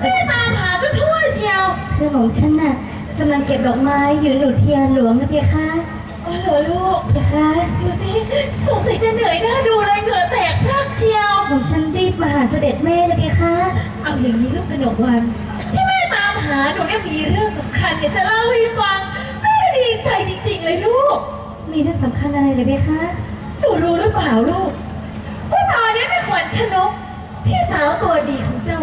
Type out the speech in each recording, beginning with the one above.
ไม่ตามหาซะทั่วเชียวเพื่อของฉันน่ะกำลังเก็บดอกไม้อยู่หลุดเทียนหลวงนะเพียคะอ๋อเหรอลูกเพียคะดูสิสงสัยจะเหนื่อยหน้าดูเลยเหงื่อแตกพรักเชียวของฉันรีบมาหาเสด็จแม่นะเพียคะเอาอย่างนี้ลูกกนกวัน ที่แม่ตามหาหนูเนี่ยมีเรื่องสำคัญอยากจะเล่าให้ฟังแม่ดีใจจริงๆเลยลูก มีเรื่องสำคัญอะไรเลยเพียคะหนูรู้หรือเปล่าลูกว่าตอนนี้แม่ขวัญชนกพี่สาวตัวดีของเจ้า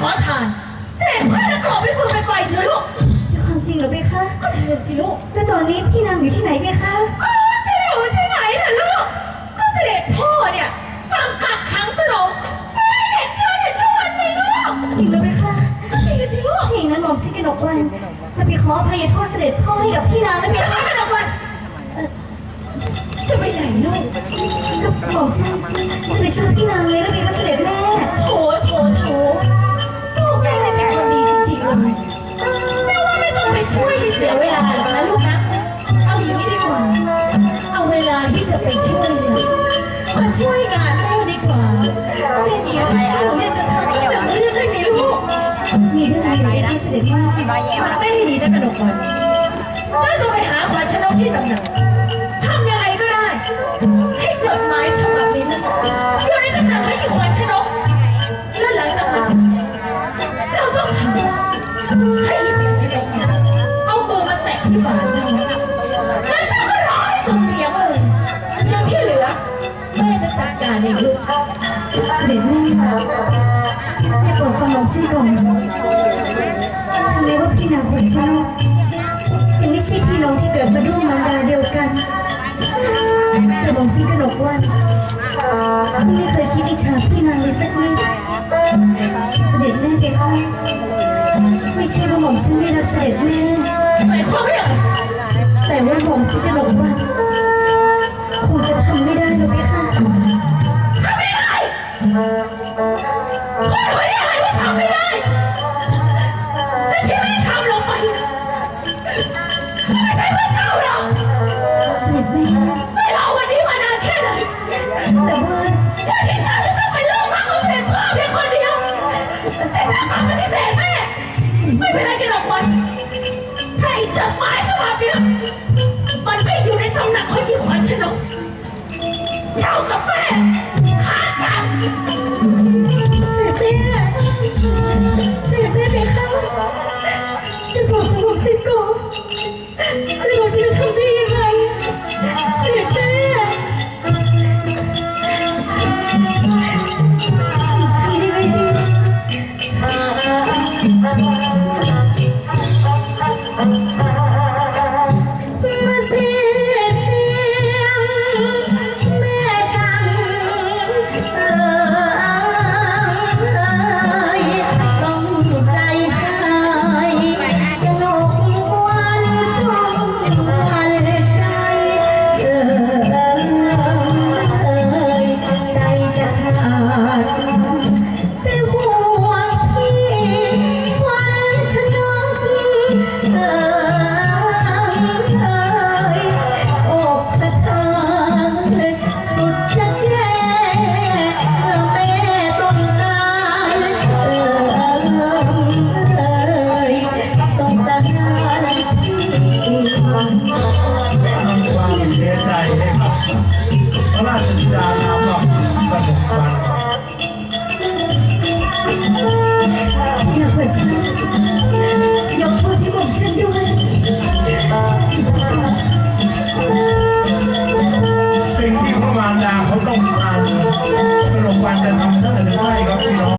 ขอทานแต่พระนครไม่ควรไปไปเชียวลูกเป็นความจริงเหรอเพียคะก็เชิญสิลูกแล้วตอนนี้พี่นางอยู่ที่ไหนเพียคะอ้าวจะอยู่ที่ไหนล่ะลูก ก็เสด็จพ่อเนี่ยสั่งกักขังสนมไม่ให้เห็นเลือดเห็นทุกวันเลยลูกจริงเหรอเพียคะจริงสิลูกถ้าอย่างนั้นหม่อมชิดกนกวัน จะไปขออภัยโทษเสด็จพ่อให้กับพี่นางนะเดี๋เพียยวคะข้าจะวันจะไปไหนลูกลูกหม่อมฉันจะไปช่วยพี่นางเลยนะเพียคะเสด็จ เวลาที่จะไปช่วยเนี่ยมาช่วยงานแม่ดีกว่าแม่มีอะไรอะแม่จะทำให้หนังเรื่องได้ไหมลูกมีเรื่องอะไรเพียคะเสด็จแม่ฟังไม่ให้ดีนะกระดกวันถ้าจะไปหาขวัญชนกที่ตำหนัก เองลูกเสด็จแม่ให้โปรดฟังหม่อมฉันก่อนทำไมว่าพี่นางของฉันจะไม่ใช่พี่น้องที่เกิดมาร่วมมารดาเดียวกันแต่หม่อมฉันกนกวันไม่เคยคิดอิจฉาพี่นางเลยสักนิดเสด็จแม่เด็กค่ะไม่ใช่ว่าหม่อมฉันไม่รักเสด็จแม่หมายความว่าองไรแต่ว่าหม่อมฉันกนกวัน ไอ้จดหมายฉบับนี้มันไม่อยู่ในตำหนักของยี่ขวัญชนกเจ้ากับแม่ขากัน